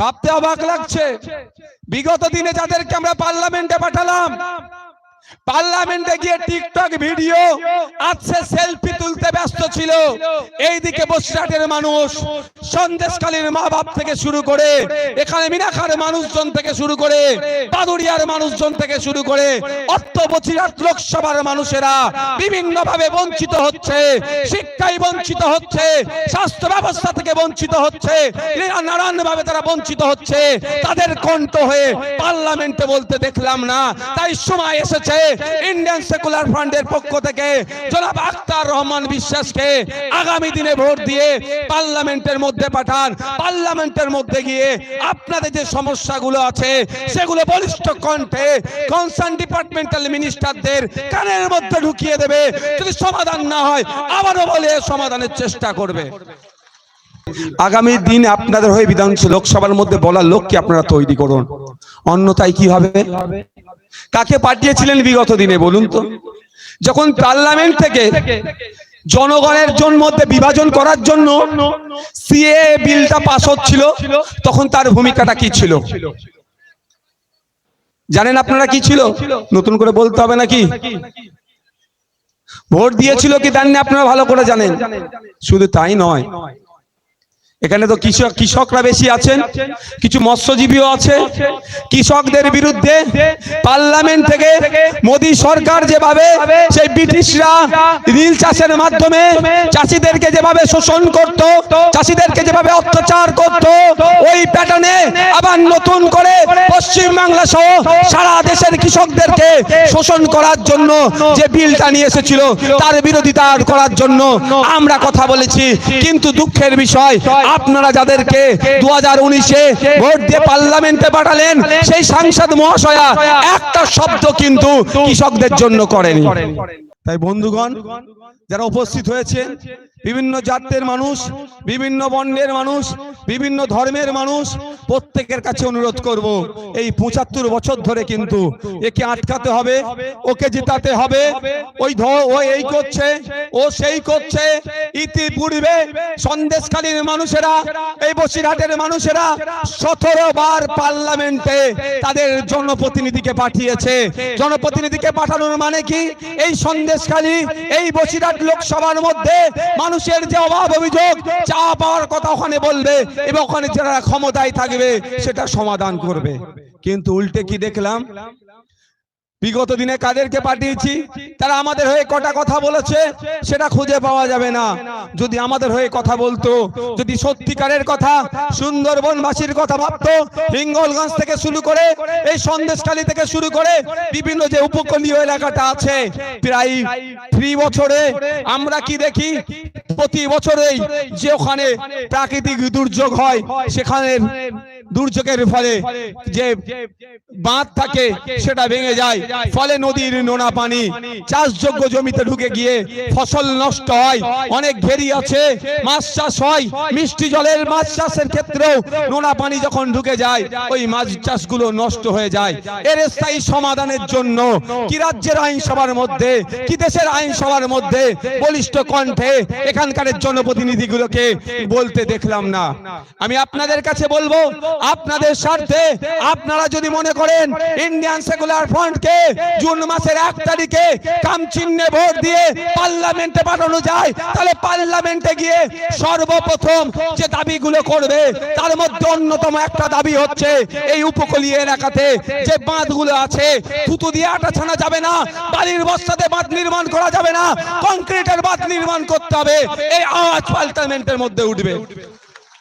ভাবতে অবাক লাগছে। বিগত দিনে যাদেরকে আমরা পার্লামেন্টে পাঠালাম পার্লামেন্টে গিয়ে টিকটক ভিডিও আছে সেলফি তুলতে ব্যস্ত ছিল। এইদিকে বসিরহাটের মানুষ সন্দেশকালীর মা বাপ থেকে শুরু করে, এখানে মিনাখার মানুষজন থেকে শুরু করে বাদুরিয়ার মানুষজন থেকে শুরু করে অর্থ বসিরহাট লোকসভার মানুষেরা বিভিন্ন ভাবে বঞ্চিত হচ্ছে শিক্ষায় বঞ্চিত হচ্ছে, স্বাস্থ্য ব্যবস্থা থেকে বঞ্চিত হচ্ছে নানান ভাবে তারা বঞ্চিত হচ্ছে। তাদের কণ্ঠ হয়ে পার্লামেন্টে বলতে দেখলাম না, তাই সময় এসেছে ইন্ডিয়ান সেকুলার ফ্রন্টের পক্ষ থেকে জনাব আক্তার রহমান বিশ্বাসকে আগামী দিনে ভোট দিয়ে পার্লামেন্টের মধ্যে পাঠান। পার্লামেন্টের মধ্যে গিয়ে আপনাদের যে সমস্যাগুলো আছে, সেগুলো বলিষ্ঠ কণ্ঠে কনসার্ন ডিপার্টমেন্টাল মিনিস্টারদের কানের মধ্যে ঢুকিয়ে দেবে। যদি সমাধান না হয়, আবারও বলে সমাধানের চেষ্টা করবে। আগামী দিন আপনাদের হয়ে বিধানসভা লোকসভার মধ্যে বলার লোককে আপনারা তৈরি করুন। অন্যথায় কি হবে? কাকে পাঠিয়েছিলেন বিগত দিনে, বলুন তো? যখন পার্লামেন্ট থেকে জনগণের জন মধ্যে বিভাজন করার জন্য সিএ বিলটা পাস হচ্ছিল, তখন তার ভূমিকাটা কি ছিল? জানেন আপনারা কি ছিল? নতুন করে বলতে হবে নাকি? ভোট দিয়েছিল কি দেননি আপনারা, ভালো করে জানেন। শুধু তাই নয় এখানে তো কৃষক কৃষকরা বেশি আছেন। কিছু মৎস্যজীবীও আছে। কৃষকদের বিরুদ্ধে পার্লামেন্ট থেকে মোদী সরকার যেভাবে সেই ব্রিটিশরা নীল চাষের মাধ্যমে চাষিদেরকে যেভাবে শোষণ করত, চাষিদেরকে যেভাবে অত্যাচার করত, ওই প্যাটার্নে আবার নতুন করে পশ্চিম বাংলা সহ সারা দেশের কৃষকদেরকে শোষণ করার জন্য যে বিলটা নিয়ে এসেছিল, তার বিরোধিতা করার জন্য আমরা কথা বলেছি। কিন্তু দুঃখের বিষয় আপনারা যাদেরকে দু হাজার উনিশে ভোট দিয়ে পার্লামেন্টে পাঠালেন, সেই সাংসদ মহাশয়া একটা শব্দ কিন্তু কৃষকদের জন্য করেনি। তাই বন্ধুগণ, যারা উপস্থিত হয়েছে বিভিন্ন জাতের মানুষ, বিভিন্ন বর্ণের মানুষ, বিভিন্ন ধর্মের মানুষ প্রত্যেকের কাছে অনুরোধ করব, এই পঁচাত্তর বছর ধরে কিন্তু একে আটকাতে হবে, ওকে জিতাতে হবে, ওই ও এই করছে, ও সেই করছে। ইতিপূর্বে সন্দেশকালীর মানুষেরা, এই বসিরহাটের মানুষেরা সতেরো বার পার্লামেন্টে তাদের জনপ্রতিনিধিকে পাঠিয়েছে। জনপ্রতিনিধিকে পাঠানোর মানে কি? এই সন্দেশখালী, এই বসিরহাট লোকসভার মধ্যে মানুষের যে অভাব অভিযোগ, চা পাওয়ার কথা ওখানে বলবে এবং ওখানে যারা ক্ষমতায় থাকবে, সেটা সমাধান করবে। কিন্তু উল্টে কি দেখলাম? বিগত দিনে কাদেরকে পাঠিয়েছি? তারা আমাদের হয়ে কটা কথা বলেছে, সেটা খুঁজে পাওয়া যাবে না। যদি আমাদের হয়ে কথা বলতো, যদি সত্যিকারের কথা, সুন্দরবনবাসীর কথা ভাবতো, হিঙ্গলগঞ্জ থেকে শুরু করে, এই সন্দেশখালী থেকে শুরু করে বিভিন্ন যে উপকূলীয় এলাকাটা আছে, প্রায় থ্রি বছরে আমরা কি দেখি? প্রতি বছরেই যে ওখানে প্রাকৃতিক দুর্যোগ হয় সেখানে দুর্যোগের ফলে যে বাঁধ থাকে, সেটা ভেঙে যায়। ফলে নদীর নোনা পানি, চাষযোগ্য জমিতে ঢুকে গিয়ে ফসল নষ্ট হয়। অনেক ঘেরি আছে, মাছ চাষ হয়। মিষ্টি জলের মাছ চাষের ক্ষেত্রেও নোনা পানি যখন ঢুকে যায়, ওই মাছ চাষগুলো নষ্ট হয়ে যায়। এর স্থায়ী সমাধানের জন্য কি রাজ্যের আইনসভার মধ্যে, কি দেশের আইনসভার মধ্যে বলিষ্ঠ কণ্ঠে এখানকার জনপ্রতিনিধিগুলোকে বলতে দেখলাম না। আমি আপনাদের কাছে বলব, আপনাদের স্বার্থে আপনারা যদি মনে করেন, ইন্ডিয়ান সেকুলার ফ্রন্টকে জুন মাসের এক তারিখে কাম চিহ্নে ভোট দিয়ে পার্লামেন্টে পাঠানো যায়। তাহলে পার্লামেন্টে গিয়ে সর্বপ্রথম যে দাবিগুলো করবে, তার মধ্যে অন্যতম একটা দাবি হচ্ছে এই উপকূলীয় এলাকাতে যে বাঁধগুলো আছে, থুতু দিয়ে আটা ছানা যাবে না, বালির বস্তাতে বাঁধ নির্মাণ করা যাবে না, কংক্রিটের বাঁধ নির্মাণ করতে হবে, এই আওয়াজ পার্লামেন্টের মধ্যে উঠবে।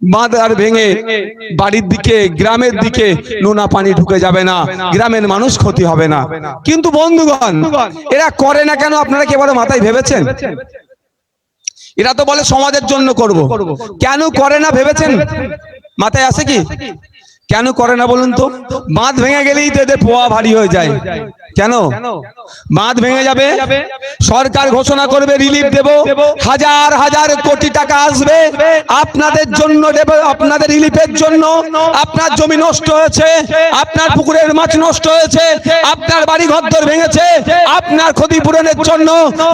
বাঁধ আর ভেঙে বাড়ির দিকে, গ্রামের দিকে নোনা পানি ঢুকে যাবে না, গ্রামের মানুষ ক্ষতি হবে না। কিন্তু বন্ধুগণ, এরা করে না কেন? আপনারা কি এবারে মাথায় ভেবেছেন? এরা তো বলে সমাজের জন্য করব। কেন করে না ভেবেছেন? মাথায় আছে কি? কেন করে না বলুন তো? বাঁধ ভেঙে গেলেই তো এদের পোয়া ভারী হয়ে যায়। কেন? বাঁধ ভেঙে যাবে? সরকার ঘোষণা করবে রিলিফ দেব। হাজার হাজার কোটি টাকা আসবে। আপনাদের জন্য দেব আপনাদের রিলিফের জন্য। আপনার জমি নষ্ট হয়েছে। আপনার পুকুরের মাছ নষ্ট হয়েছে। আপনার বাড়ি ঘরদর ভেঙেছে। আপনার ক্ষতিপূরণের জন্য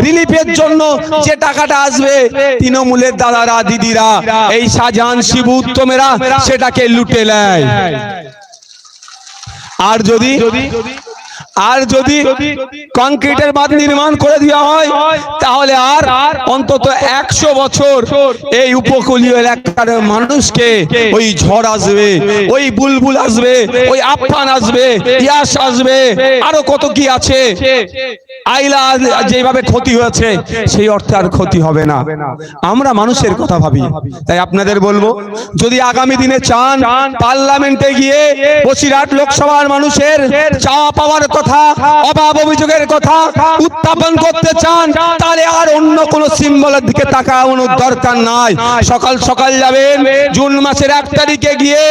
রিলিফের জন্য যে টাকাটা আসবে তৃণমূলের দাদারা দিদিরা এই শাহজাহান শিবু উত্তমেরা সেটাকে লুটে নেয়। আর যদি আর যদি কংক্রিটের বাঁধ নির্মাণ করে দেওয়া হয় তাহলে আর অন্তত একশো বছর এই উপকূলীয় এলাকার মানুষকে ওই ঝড় আসবে ওই বুলবুল আসবে ওই আফান আসবে ইয়াস আসবে আরও কত কি আছে? আইলা যেভাবে ক্ষতি হয়েছে সেই অর্থে আর ক্ষতি হবে না। আমরা মানুষের কথা ভাবি তাই আপনাদের বলব যদি আগামী দিনে চান পার্লামেন্টে গিয়ে বসিরহাট লোকসভার মানুষের চাওয়া পাওয়ার কথা, অভাব অভিযোগের কথা উত্থাপন করতে চান, তাহলে আর অন্য কোন সিম্বলের দিকে তাকানোর দরকার নাই। সকাল সকাল যাবেন, জুন মাসের এক তারিখে গিয়ে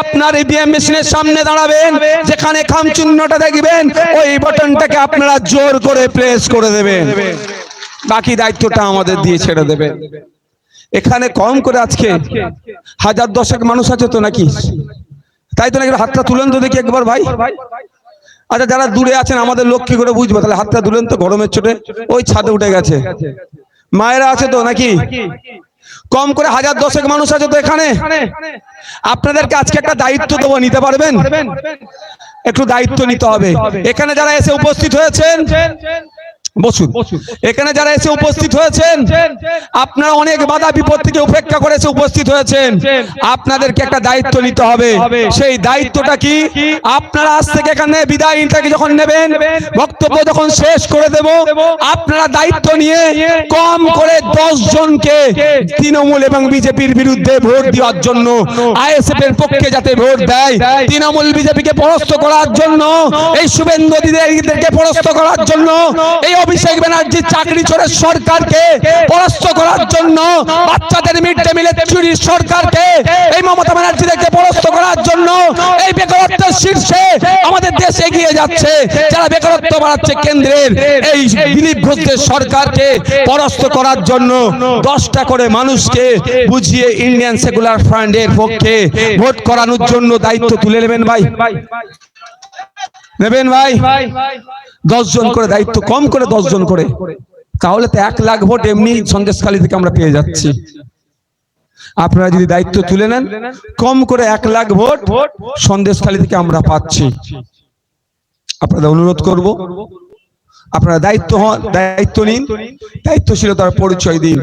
আপনার ইভিএম মেশিনের সামনে দাঁড়াবেন, যেখানে খাম চিহ্নটা দেখবেন, ওই বাটনটাকে আপনারা জোর করে প্রেস করে দেবেন। বাকি দায়িত্বটা আমাদের দিয়ে ছেড়ে দেবেন। এখানে কম করে আজকে হাজার দশেক মানুষ আছে তো নাকি? তাই তো নাকি হাতটা তুলেন তো দেখি একবার ভাই। আচ্ছা যারা দূরে আছেন, আমাদের লক্ষ্মী করে বুঝব? তাহলে হাতটা তুলেন তো, গরমের চোটে। ওই ছাদে উঠে গেছে। মায়েরা আছে তো, নাকি? কম করে হাজার দশেক মানুষ আছে তো এখানে। আপনাদেরকে আজকে একটা দায়িত্ব দেবো, নিতে পারবেন? একটু দায়িত্ব নিতে হবে। এখানে যারা এসে উপস্থিত হয়েছেন বসুন। এখানে যারা এসে উপস্থিত হয়েছেন আপনারা অনেক বাধা বিপদ থেকে উপেক্ষা করে এসে উপস্থিত হয়েছেন। আপনাদেরকে একটা দায়িত্ব নিতে হবে। সেই দায়িত্বটা কি? আপনারা আজ থেকে এখানে বিদায় যখন নেবেন বক্তব্য যখন শেষ করে দেব আপনারা দায়িত্ব নিয়ে কম করে দশ জনকে তৃণমূল এবং বিজেপির বিরুদ্ধে ভোট দেওয়ার জন্য আইএসএফ এর পক্ষে যাতে ভোট দেয় তৃণমূল বিজেপিকে পরস্ত করার জন্য এই শুভেন্দু দিদিদেরকে পরাস্ত করার জন্য এই অভিষেক ব্যানার্জির চাকরি চোরের সরকারকে পরাস্ত করার জন্য বাচ্চাদের মিড ডে মিলের চুরির সরকারকে এই মমতা ব্যানার্জিদেরকে পরাস্ত করার জন্য এই বেকারত্বের শীর্ষে আমাদের দেশ এগিয়ে যাচ্ছে। যারা বেকারত্ব বাড়াচ্ছে কেন্দ্রের, এই দিলীপ ঘোষদের সরকারকে পরাস্ত করার জন্য দশটা করে মানুষকে বুঝিয়ে ইন্ডিয়ান সেকুলার ফ্রান্ডের পক্ষে ভোট করানোর জন্য দায়িত্ব তুলে নেবেন ভাই। নেবেন ভাই? দশ জন করে দায়িত্ব কম করে দশ জন করে। তাহলে তো এক লাখ ভোট এমনি সন্দেশখালী থেকে আমরা পেয়ে যাচ্ছি। আপনারা যদি দায়িত্ব তুলে নেন কম করে এক লাখ ভোট সন্দেশখালী থেকে আমরা পাচ্ছি। আপনাদের অনুরোধ করব। আপনারা দায়িত্ব হন দায়িত্ব নিন। দায়িত্বশীলতার পরিচয় দিন।